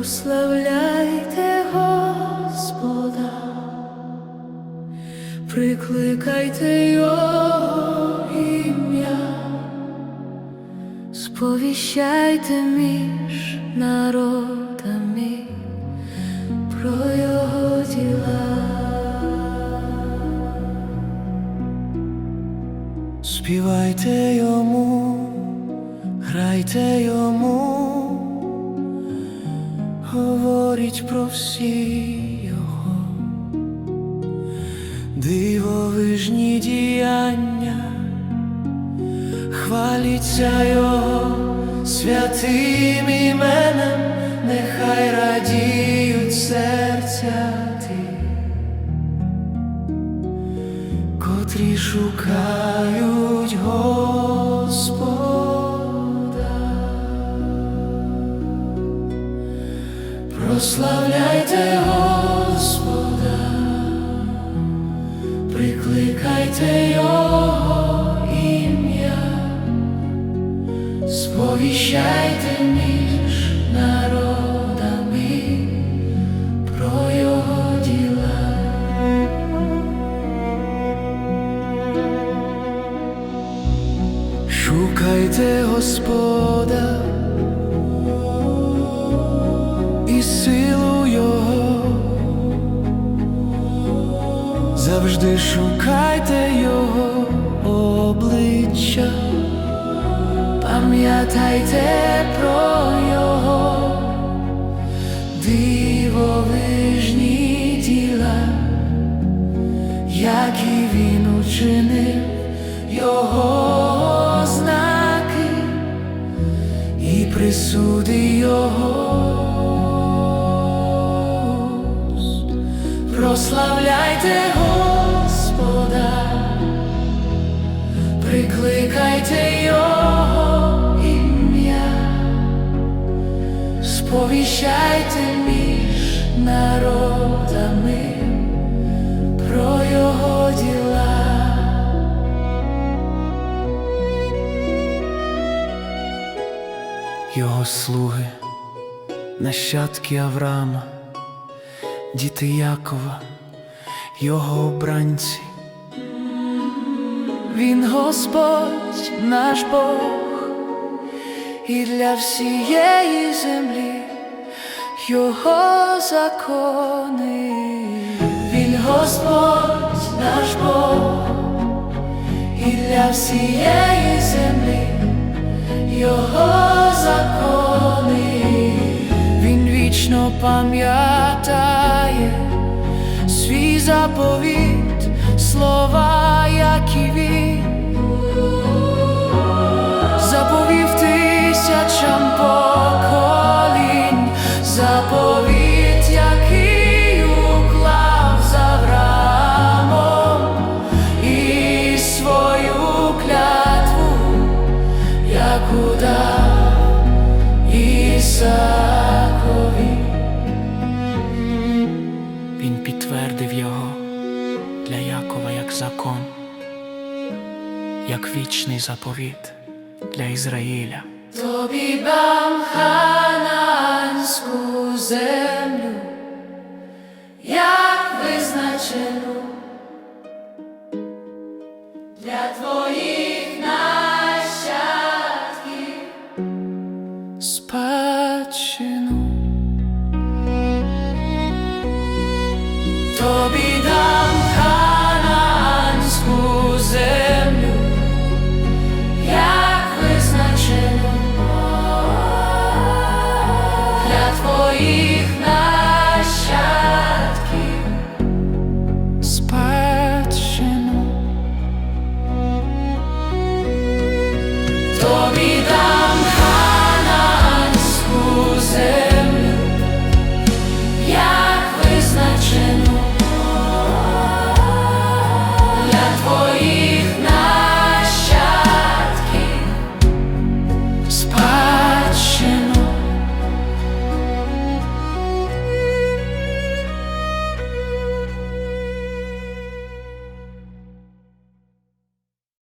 прославляйте Господа, прикликайте Його ім'я, сповіщайте між народами про Його діла. Співайте йому, грайте йому, говоріть про всі його дивовижні діяння, хваліться його святим іменем, нехай радіють серця ті. котрі шукають Господа. Прославляйте Господа, прикликайте Його ім'я, сповіщайте між народами про Його діла. Шукайте Господа завжди шукайте Його обличчя, пам'ятайте про Його дивовижні діла, які він учинив його знаки і присуди його. Прославляйте Господа, прикликайте Його ім'я, сповіщайте між народами про Його діла. Його слуги, нащадки Авраама, діти Якова, його обранці. Він Господь наш Бог, і для всієї землі його закони. Він Господь наш Бог, і для всієї землі його закони, він вічно пам'ятає свій заповіт, яку Ісакові. Він підтвердив його для Якова як закон, як вічний заповіт для Ізраїля. Тобі дам хананську землю, як визначену foi.